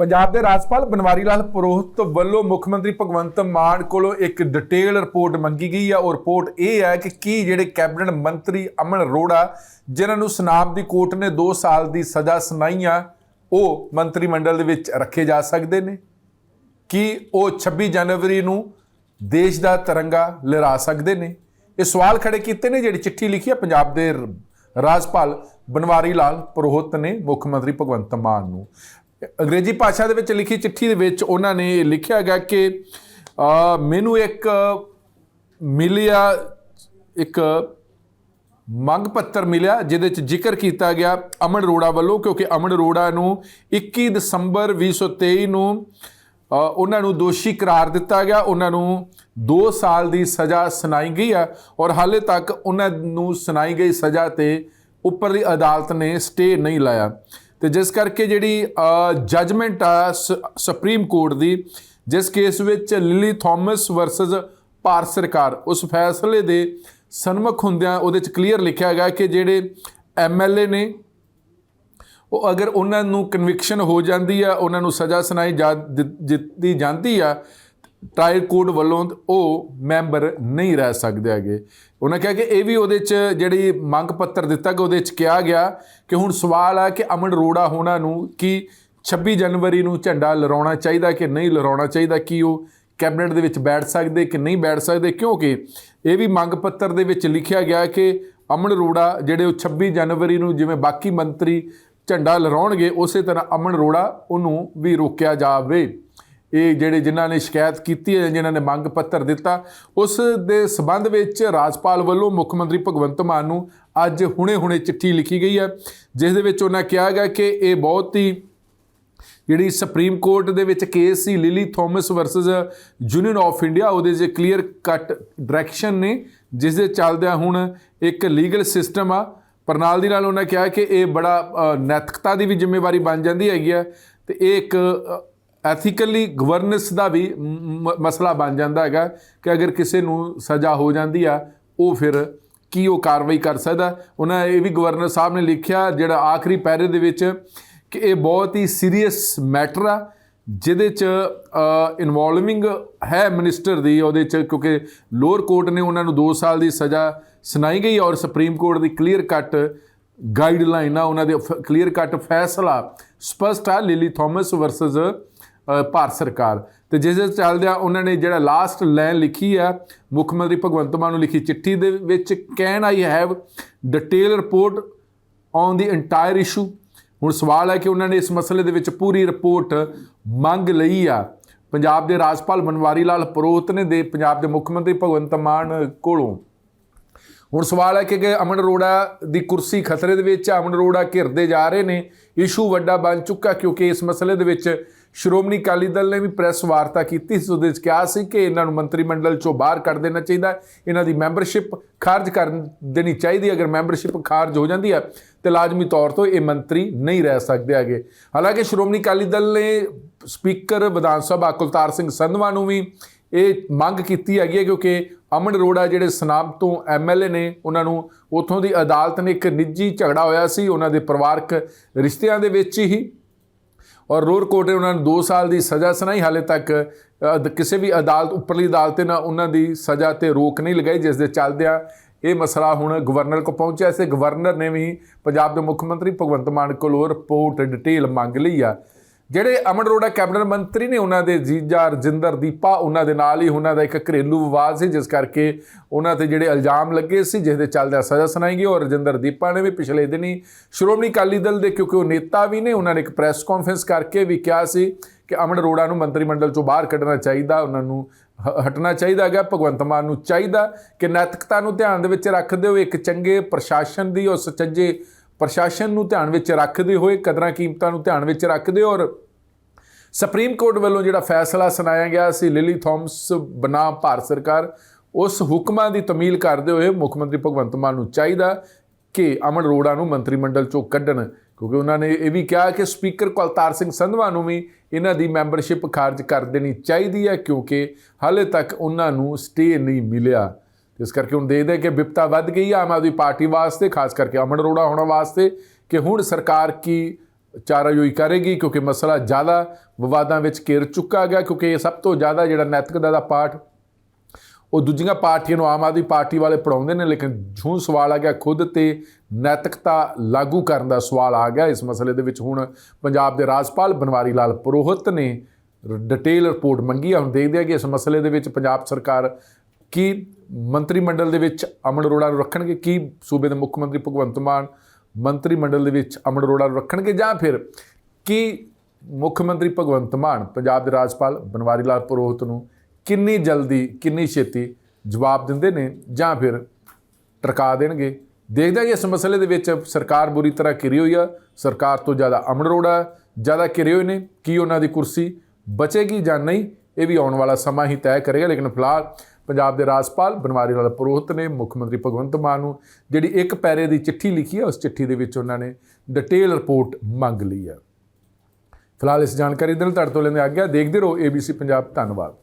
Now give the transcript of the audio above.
ਪੰਜਾਬ ਦੇ ਰਾਜਪਾਲ ਬਨਵਾਰੀ ਲਾਲ ਪੁਰੋਹਿਤ ਵੱਲੋਂ ਮੁੱਖ ਮੰਤਰੀ ਭਗਵੰਤ ਮਾਨ ਕੋਲੋਂ ਇੱਕ ਡਿਟੇਲ ਰਿਪੋਰਟ ਮੰਗੀ ਗਈ ਹੈ ਉਹ ਰਿਪੋਰਟ ਇਹ ਹੈ ਕਿ ਕੀ ਜਿਹੜੇ ਕੈਬਨਿਟ ਮੰਤਰੀ ਅਮਨ ਅਰੋੜਾ, ਜਿਨ੍ਹਾਂ ਨੂੰ ਸਨਾਮ ਦੀ ਕੋਰਟ ਨੇ 2 ਸਾਲ ਦੀ ਸਜ਼ਾ ਸੁਣਾਈ ਆ, ਉਹ ਮੰਤਰੀ ਮੰਡਲ ਦੇ ਵਿੱਚ ਰੱਖੇ ਜਾ ਸਕਦੇ ਨੇ। ਕੀ ਉਹ 26 ਜਨਵਰੀ ਨੂੰ ਦੇਸ਼ ਦਾ ਤਿਰੰਗਾ ਲਹਿਰਾ ਸਕਦੇ ਨੇ? ਇਹ ਸਵਾਲ ਖੜੇ ਕੀਤੇ ਨੇ ਜਿਹੜੀ ਚਿੱਠੀ ਲਿਖੀ ਹੈ ਪੰਜਾਬ ਦੇ ਰਾਜਪਾਲ ਬਨਵਾਰੀ ਲਾਲ ਪੁਰੋਹਿਤ ਨੇ ਮੁੱਖ ਮੰਤਰੀ ਭਗਵੰਤ ਮਾਨ ਨੂੰ। ਅੰਗਰੇਜ਼ੀ ਭਾਸ਼ਾ ਦੇ ਵਿੱਚ ਲਿਖੀ ਚਿੱਠੀ ਦੇ ਵਿੱਚ ਉਹਨਾਂ ਨੇ ਲਿਖਿਆ ਗਿਆ ਕਿ ਮੈਨੂੰ ਇੱਕ ਮਿਲਿਆ, ਇੱਕ ਮੰਗ ਪੱਤਰ ਮਿਲਿਆ, ਜਿਹਦੇ ਚ ਜ਼ਿਕਰ ਕੀਤਾ ਗਿਆ ਅਮਨ ਅਰੋੜਾ ਵੱਲੋਂ, ਕਿਉਂਕਿ ਅਮਨ ਅਰੋੜਾ ਨੂੰ 21 ਦਸੰਬਰ 2023 ਨੂੰ ਉਹਨਾਂ ਨੂੰ ਦੋਸ਼ੀ ਕਰਾਰ ਦਿੱਤਾ ਗਿਆ। ਉਹਨਾਂ ਨੂੰ 2 ਸਾਲ ਦੀ ਸਜ਼ਾ ਸੁਣਾਈ ਗਈ ਆ ਔਰ ਹਾਲੇ ਤੱਕ ਉਹਨਾਂ ਨੂੰ ਸੁਣਾਈ ਗਈ ਸਜ਼ਾ ਤੇ ਉੱਪਰਲੀ ਅਦਾਲਤ ਨੇ ਸਟੇ ਨਹੀਂ ਲਾਇਆ। ਤੇ ਜਿਸ ਕਰਕੇ ਜਿਹੜੀ ਜਜਮੈਂਟ ਆ ਸ- ਸੁਪਰੀਮ ਕੋਰਟ ਦੀ, ਜਿਸ ਕੇਸ ਵਿੱਚ ਲਿਲੀ ਥਾਮਸ ਵਰਸਸ ਭਾਰਤ ਸਰਕਾਰ, ਉਸ ਫੈਸਲੇ ਦੇ ਸਨਮੁਖ ਹੁੰਦਿਆਂ ਉਹਦੇ ਚ ਕਲੀਅਰ ਲਿਖਿਆ ਗਿਆ ਕਿ ਜਿਹੜੇ ਐਮਐਲਏ ਨੇ, ਉਹ ਅਗਰ ਉਹਨਾਂ ਨੂੰ ਕਨਵਿਕਸ਼ਨ ਹੋ ਜਾਂਦੀ ਆ, ਉਹਨਾਂ ਨੂੰ ਸਜ਼ਾ ਸੁਣਾਈ ਜਾ ਦਿੱਤੀ ਜਾਂਦੀ ਆ ਟ੍ਰਾਇਲ ਕੋਰਟ ਵੱਲੋਂ ਉਹ ਮੈਂਬਰ ਨਹੀਂ ਰਹਿ ਸਕਦੇ ਹੈਗੇ। ਉਹਨਾਂ ਕਿਹਾ ਕਿ ਇਹ ਵੀ ਉਹਦੇ 'ਚ ਜਿਹੜੀ ਮੰਗ ਪੱਤਰ ਦਿੱਤਾ ਗਿਆ ਉਹਦੇ 'ਚ ਕਿਹਾ ਗਿਆ ਕਿ ਹੁਣ ਸਵਾਲ ਆ ਕਿ ਅਮਨ ਅਰੋੜਾ ਹੋਣਾ ਨੂੰ ਕਿ 26 ਜਨਵਰੀ ਨੂੰ ਝੰਡਾ ਲਹਿਰਾਉਣਾ ਚਾਹੀਦਾ ਕਿ ਨਹੀਂ ਲਹਿਰਾਉਣਾ ਚਾਹੀਦਾ? ਕਿ ਉਹ ਕੈਬਨਿਟ ਦੇ ਵਿੱਚ ਬੈਠ ਸਕਦੇ ਕਿ ਨਹੀਂ ਬੈਠ ਸਕਦੇ? ਕਿਉਂਕਿ ਇਹ ਵੀ ਮੰਗ ਪੱਤਰ ਦੇ ਵਿੱਚ ਲਿਖਿਆ ਗਿਆ ਕਿ ਅਮਨ ਅਰੋੜਾ ਜਿਹੜੇ ਉਹ 26 ਜਨਵਰੀ ਨੂੰ ਜਿਵੇਂ ਬਾਕੀ ਮੰਤਰੀ ਝੰਡਾ ਲਹਿਰਾਉਣਗੇ, ਉਸੇ ਤਰ੍ਹਾਂ ਅਮਨ ਅਰੋੜਾ ਉਹਨੂੰ ਵੀ ਰੋਕਿਆ ਜਾਵੇ। ਇਹ ਜਿਹੜੇ ਜਿਨ੍ਹਾਂ ਨੇ ਸ਼ਿਕਾਇਤ ਕੀਤੀ ਹੈ, ਜਿਨ੍ਹਾਂ ਨੇ ਮੰਗ ਪੱਤਰ ਦਿੱਤਾ, ਉਸ ਦੇ ਸਬੰਧ ਵਿੱਚ ਰਾਜਪਾਲ ਵੱਲੋਂ ਮੁੱਖ ਮੰਤਰੀ ਭਗਵੰਤ ਮਾਨ ਨੂੰ ਅੱਜ ਹੁਣੇ-ਹੁਣੇ ਚਿੱਠੀ ਲਿਖੀ ਗਈ ਹੈ, ਜਿਸ ਦੇ ਵਿੱਚ ਉਹਨਾਂ ਕਿਹਾ ਗਿਆ ਕਿ ਇਹ ਬਹੁਤ ਹੀ ਜਿਹੜੀ ਸੁਪਰੀਮ ਕੋਰਟ ਦੇ ਵਿੱਚ case C Lily Thomas versus Union of India ਉਹਦੇ 'ਚ ਕਲੀਅਰ ਕੱਟ ਡਾਇਰੈਕਸ਼ਨ ਨੇ, ਜਿਸ ਦੇ ਚੱਲਦਿਆਂ ਹੁਣ ਇੱਕ ਲੀਗਲ ਸਿਸਟਮ ਆ। ਪਰ ਨਾਲ ਦੀ ਨਾਲ ਉਹਨਾਂ ਕਿਹਾ ਕਿ ਇਹ ਬੜਾ ਨੈਤਿਕਤਾ ਦੀ ਵੀ ਜ਼ਿੰਮੇਵਾਰੀ ਬਣ ਜਾਂਦੀ ਹੈਗੀ ਆ, ਤੇ ਇਹ ਇੱਕ ਐਥੀਕਲੀ ਗਵਰਨੈਂਸ ਦਾ ਵੀ ਮ- ਮਸਲਾ ਬਣ ਜਾਂਦਾ ਹੈਗਾ ਕਿ ਅਗਰ ਕਿਸੇ ਨੂੰ ਸਜ਼ਾ ਹੋ ਜਾਂਦੀ ਆ, ਉਹ ਫਿਰ ਕੀ ਉਹ ਕਾਰਵਾਈ ਕਰ ਸਕਦਾ? ਉਹਨਾਂ ਇਹ ਵੀ ਗਵਰਨਰ ਸਾਹਿਬ ਨੇ ਲਿਖਿਆ, ਜਿਹੜਾ ਆਖਰੀ ਪੈਰੇ ਦੇ ਵਿੱਚ ਕਿ ਇਹ ਬਹੁਤ ਹੀ ਸੀਰੀਅਸ ਮੈਟਰ ਆ, ਜਿਹਦੇ ਚ ਇਨਵੋਲਵਿੰਗ ਹੈ ਮਿਨਿਸਟਰ ਦੀ, ਉਹਦੇ ਚ ਕਿਉਂਕਿ ਲੋਅਰ ਕੋਰਟ ਨੇ ਉਹਨਾਂ ਨੂੰ 2 ਸਾਲ ਦੀ ਸਜ਼ਾ ਸੁਣਾਈ ਗਈ ਔਰ ਸੁਪਰੀਮ ਕੋਰਟ ਦੀ ਕਲੀਅਰ ਕੱਟ ਗਾਈਡਲਾਈਨ ਆ, ਉਹਨਾਂ ਦੇ ਕਲੀਅਰ ਕੱਟ ਫੈਸਲਾ ਸਪਸ਼ਟ ਆ ਲਿਲੀ ਥਾਮਸ ਵਰਸਸ ਭਾਰਤ ਸਰਕਾਰ। ਤੇ ਜਿਸ ਦੇ ਚੱਲਦਿਆਂ ਉਹਨਾਂ ਨੇ ਜਿਹੜਾ ਲਾਸਟ ਲਾਈਨ ਲਿਖੀ ਆ, ਮੁੱਖ ਮੰਤਰੀ ਭਗਵੰਤ ਮਾਨ ਨੂੰ ਲਿਖੀ ਚਿੱਠੀ ਦੇ ਵਿੱਚ can I have detail report on the entire issue ਹੁਣ ਸਵਾਲ ਹੈ ਕਿ ਉਹਨਾਂ ਨੇ ਇਸ ਮਸਲੇ ਦੇ ਵਿੱਚ ਪੂਰੀ ਰਿਪੋਰਟ ਮੰਗ ਲਈ ਆ। ਪੰਜਾਬ ਦੇ ਰਾਜਪਾਲ ਬਨਵਾਰੀ ਲਾਲ ਪੁਰੋਹਿਤ ਨੇ ਦੇ ਪੰਜਾਬ ਦੇ ਮੁੱਖ ਮੰਤਰੀ ਭਗਵੰਤ ਮਾਨ ਕੋਲੋਂ। ਹੁਣ ਸਵਾਲ ਹੈ ਕਿ ਕਿ ਅਮਨ ਅਰੋੜਾ ਦੀ ਕੁਰਸੀ ਖਤਰੇ ਦੇ ਵਿੱਚ ਅਮਨ ਅਰੋੜਾ ਘਿਰਦੇ ਜਾ ਰਹੇ ਨੇ, ਇਸ਼ੂ ਵੱਡਾ ਬਣ ਚੁੱਕਾ ਕਿਉਂਕਿ ਇਸ ਮਸਲੇ ਦੇ ਵਿੱਚ ਸ਼੍ਰੋਮਣੀ ਅਕਾਲੀ ਦਲ ਨੇ ਵੀ ਪ੍ਰੈਸ ਵਾਰਤਾ ਕੀਤੀ ਸੀ, ਉਹਦੇ ਵਿੱਚ ਕਿਹਾ ਸੀ ਕਿ ਇਹਨਾਂ ਨੂੰ ਮੰਤਰੀ ਮੰਡਲ ਚੋਂ ਬਾਹਰ ਕੱਢ ਦੇਣਾ ਚਾਹੀਦਾ ਇਹਨਾਂ ਦੀ ਮੈਂਬਰਸ਼ਿਪ ਖਾਰਜ ਕਰ ਦੇਣੀ ਚਾਹੀਦੀ ਅਗਰ ਮੈਂਬਰਸ਼ਿਪ ਖਾਰਜ ਹੋ ਜਾਂਦੀ ਹੈ, ਤੇ ਲਾਜ਼ਮੀ ਤੌਰ ਤੋਂ ਇਹ ਮੰਤਰੀ ਨਹੀਂ ਰਹਿ ਸਕਦੇ ਹੈਗੇ। ਹਾਲਾਂਕਿ ਸ਼੍ਰੋਮਣੀ ਅਕਾਲੀ ਦਲ ਨੇ ਸਪੀਕਰ ਵਿਧਾਨ ਸਭਾ ਕੁਲਤਾਰ ਸਿੰਘ ਸੰਧਵਾ ਨੂੰ ਵੀ ਇਹ ਮੰਗ ਕੀਤੀ ਹੈਗੀ ਹੈ ਕਿਉਂਕਿ ਅਮਨ ਅਰੋੜਾ ਜਿਹੜੇ ਸਨਾਮ ਤੋਂ ਐਮਐਲਏ ਨੇ, ਉਹਨਾਂ ਨੂੰ ਉਥੋਂ ਦੀ ਅਦਾਲਤ ਨੇ ਇੱਕ ਨਿੱਜੀ ਝਗੜਾ ਹੋਇਆ ਸੀ, ਉਹਨਾਂ ਦੇ ਪਰਿਵਾਰਕ ਰਿਸ਼ਤਿਆਂ ਦੇ ਵਿੱਚ ਹੀ। ਔਰ ਰੋਰ ਕੋਰਟ ਉਹਨਾਂ ਨੂੰ 2 ਸਾਲ ਦੀ ਸਜ਼ਾ ਸੁਣਾਈ, ਹਾਲੇ ਤੱਕ ਕਿਸੇ ਵੀ ਅਦਾਲਤ, ਉੱਪਰਲੀ ਅਦਾਲਤ ਨੇ ਉਹਨਾਂ ਦੀ ਸਜ਼ਾ ਤੇ ਰੋਕ ਨਹੀਂ ਲਗਾਈ, ਜਿਸ ਦੇ ਚੱਲਦਿਆਂ ਇਹ ਮਸਲਾ ਹੁਣ ਗਵਰਨਰ ਕੋ ਪਹੁੰਚਿਆ। ਸੀ ਗਵਰਨਰ ਨੇ ਵੀ ਪੰਜਾਬ ਦੇ ਮੁੱਖ ਮੰਤਰੀ ਭਗਵੰਤ ਮਾਨ ਕੋਲੋਂ ਰਿਪੋਰਟ ਡਿਟੇਲ ਮੰਗ ਲਈ ਆ। ਜਿਹੜੇ ਅਮਨ ਅਰੋੜਾ ਕੈਬਨਿਟ ਮੰਤਰੀ ਨੇ ਉਹਨਾਂ ਦੇ ਜੀਜਾ ਰਜਿੰਦਰ ਦੀਪਾ, ਉਹਨਾਂ ਦੇ ਨਾਲ ਹੀ ਉਹਨਾਂ ਦਾ ਇੱਕ ਘਰੇਲੂ ਵਿਵਾਦ ਸੀ, ਜਿਸ ਕਰਕੇ ਉਹਨਾਂ ਤੇ ਜਿਹੜੇ ਇਲਜ਼ਾਮ ਲੱਗੇ ਸੀ ਜਿਸ ਦੇ ਚੱਲਦਿਆਂ ਸਜ਼ਾ ਸੁਣਾਈ ਗਈ, ਔਰ ਰਜਿੰਦਰ ਦੀਪਾ ਨੇ ਵੀ ਪਿਛਲੇ ਦਿਨੀ ਸ਼੍ਰੋਮਣੀ ਅਕਾਲੀ ਦਲ ਦੇ ਕਿਉਂਕਿ ਉਹ ਨੇਤਾ ਵੀ ਨੇ, ਉਹਨਾਂ ਨੇ ਇੱਕ ਪ੍ਰੈਸ ਕਾਨਫਰੰਸ ਕਰਕੇ ਵੀ ਕਿਹਾ ਸੀ ਕਿ ਅਮਨ ਅਰੋੜਾ ਨੂੰ ਮੰਤਰੀ ਮੰਡਲ ਚੋਂ ਬਾਹਰ ਕੱਢਣਾ ਚਾਹੀਦਾ, ਉਹਨਾਂ ਨੂੰ ਹ- ਹਟਣਾ ਚਾਹੀਦਾ ਹੈਗਾ, ਭਗਵੰਤ ਮਾਨ ਨੂੰ ਚਾਹੀਦਾ ਕਿ ਨੈਤਿਕਤਾ ਨੂੰ ਧਿਆਨ ਦੇ ਵਿੱਚ ਰੱਖਦੇ ਹੋਏ ਇੱਕ ਚੰਗੇ ਪ੍ਰਸ਼ਾਸਨ ਦੀ ਔਰ ਸੁਚੱਜੇ ਪ੍ਰਸ਼ਾਸਨ ਨੂੰ ਧਿਆਨ ਵਿੱਚ ਰੱਖਦੇ ਹੋਏ, ਕਦਰਾਂ ਕੀਮਤਾਂ ਨੂੰ ਧਿਆਨ ਵਿੱਚ ਰੱਖਦੇ ਔਰ ਸੁਪਰੀਮ ਕੋਰਟ ਵੱਲੋਂ ਜਿਹੜਾ ਫੈਸਲਾ ਸੁਣਾਇਆ ਗਿਆ ਸੀ, ਲਿਲੀ ਥਾਮਸ ਬਨਾ ਭਾਰਤ ਸਰਕਾਰ, ਉਸ ਹੁਕਮਾਂ ਦੀ ਤਮੀਲ ਕਰਦੇ ਹੋਏ ਮੁੱਖ ਮੰਤਰੀ ਭਗਵੰਤ ਮਾਨ ਨੂੰ ਚਾਹੀਦਾ ਕਿ ਅਮਨ ਅਰੋੜਾ ਨੂੰ ਮੰਤਰੀ ਮੰਡਲ ਚੋਂ ਕੱਢਣ, ਕਿਉਂਕਿ ਉਹਨਾਂ ਨੇ ਇਹ ਵੀ ਕਿਹਾ ਕਿ ਸਪੀਕਰ ਕੁਲਤਾਰ ਸਿੰਘ ਸੰਧਵਾ ਨੂੰ ਵੀ ਇਹਨਾਂ ਦੀ ਮੈਂਬਰਸ਼ਿਪ ਖਾਰਜ ਕਰ ਦੇਣੀ ਚਾਹੀਦੀ ਹੈ, ਕਿਉਂਕਿ ਹਾਲੇ ਤੱਕ ਉਹਨਾਂ ਨੂੰ ਸਟੇ ਨਹੀਂ ਮਿਲਿਆ। ਇਸ ਕਰਕੇ ਹੁਣ ਦੇਖਦੇ ਕਿ ਵਿਪਤਾ ਵੱਧ ਗਈ ਆਮ ਆਦਮੀ ਪਾਰਟੀ ਵਾਸਤੇ, ਖਾਸ ਕਰਕੇ ਅਮਨ ਅਰੋੜਾ ਹੋਣ ਵਾਸਤੇ, ਕਿ ਹੁਣ ਸਰਕਾਰ ਕੀ ਚਾਰਾਜੋਈ ਕਰੇਗੀ ਕਿਉਂਕਿ ਮਸਲਾ ਜ਼ਿਆਦਾ ਵਿਵਾਦਾਂ ਵਿੱਚ ਘਿਰ ਚੁੱਕਾ ਗਿਆ ਕਿਉਂਕਿ ਇਹ ਸਭ ਤੋਂ ਜ਼ਿਆਦਾ ਜਿਹੜਾ ਨੈਤਿਕਤਾ ਦਾ ਪਾਠ, ਉਹ ਦੂਜੀਆਂ ਪਾਰਟੀਆਂ ਨੂੰ ਆਮ ਆਦਮੀ ਪਾਰਟੀ ਵਾਲੇ ਪੜਾਉਂਦੇ ਨੇ, ਲੇਕਿਨ ਜੂੰ ਸਵਾਲ ਆ ਗਿਆ ਖੁਦ ਤੇ ਨੈਤਿਕਤਾ ਲਾਗੂ ਕਰਨ ਦਾ ਸਵਾਲ ਆ ਗਿਆ। ਇਸ ਮਸਲੇ ਦੇ ਵਿੱਚ ਹੁਣ ਪੰਜਾਬ ਦੇ ਰਾਜਪਾਲ ਬਨਵਾਰੀ ਲਾਲ ਪੁਰੋਹਿਤ ਨੇ ਡਿਟੇਲ ਰਿਪੋਰਟ ਮੰਗੀ ਆ। ਹੁਣ ਦੇਖਦੇ ਆ ਕਿ ਇਸ ਮਸਲੇ ਦੇ ਵਿੱਚ ਪੰਜਾਬ ਸਰਕਾਰ ਕੀ ਮੰਤਰੀ ਮੰਡਲ ਦੇ ਵਿੱਚ ਅਮਨ ਅਰੋੜਾ ਨੂੰ ਰੱਖਣਗੇ, ਕੀ ਸੂਬੇ ਦੇ ਮੁੱਖ ਮੰਤਰੀ ਭਗਵੰਤ ਮਾਨ ਮੰਤਰੀ ਮੰਡਲ ਦੇ ਵਿੱਚ ਅਮਨ ਅਰੋੜਾ ਨੂੰ ਰੱਖਣਗੇ ਜਾਂ ਫਿਰ ਕੀ ਮੁੱਖ ਮੰਤਰੀ ਭਗਵੰਤ ਮਾਨ, ਪੰਜਾਬ ਦੇ ਰਾਜਪਾਲ ਬਨਵਾਰੀ ਲਾਲ ਪੁਰੋਹਿਤ ਨੂੰ ਕਿੰਨੀ ਜਲਦੀ, ਕਿੰਨੀ ਛੇਤੀ ਜਵਾਬ ਦਿੰਦੇ ਨੇ ਜਾਂ ਫਿਰ ਟਰਕਾ ਦੇਣਗੇ? ਦੇਖਦੇ ਹਾਂ ਕਿ ਇਸ ਮਸਲੇ ਦੇ ਵਿੱਚ ਸਰਕਾਰ ਬੁਰੀ ਤਰ੍ਹਾਂ ਘਿਰੀ ਹੋਈ ਆ, ਸਰਕਾਰ ਤੋਂ ਜ਼ਿਆਦਾ ਅਮਨ ਅਰੋੜਾ ਜ਼ਿਆਦਾ ਘਿਰੇ ਹੋਏ ਨੇ, ਕੀ ਉਹਨਾਂ ਦੀ ਕੁਰਸੀ ਬਚੇਗੀ ਜਾਂ ਨਹੀਂ, ਇਹ ਵੀ ਆਉਣ ਵਾਲਾ ਸਮਾਂ ਹੀ ਤੈਅ ਕਰੇਗਾ, ਲੇਕਿਨ ਫਿਲਹਾਲ ਪੰਜਾਬ ਦੇ ਰਾਜਪਾਲ ਬਨਵਾਰੀ ਲਾਲ ਪੁਰੋਹਿਤ ਨੇ, ਮੁੱਖ ਮੰਤਰੀ ਭਗਵੰਤ ਮਾਨ ਨੂੰ ਜਿਹੜੀ ਇੱਕ ਪੈਰੇ ਦੀ ਚਿੱਠੀ ਲਿਖੀ ਹੈ, ਉਸ ਚਿੱਠੀ ਦੇ ਵਿੱਚ ਉਹਨਾਂ ਨੇ ਡਿਟੇਲ ਰਿਪੋਰਟ ਮੰਗ ਲਈ ਹੈ। ਫਿਲਹਾਲ ਇਸ ਜਾਣਕਾਰੀ ਦੇ ਨਾਲ ਤੁਹਾਡੇ ਤੋਂ ਲੈਂਦੇ ਆ ਗਿਆ ਦੇਖਦੇ ਰਹੋ ABC ਪੰਜਾਬ, ਧੰਨਵਾਦ।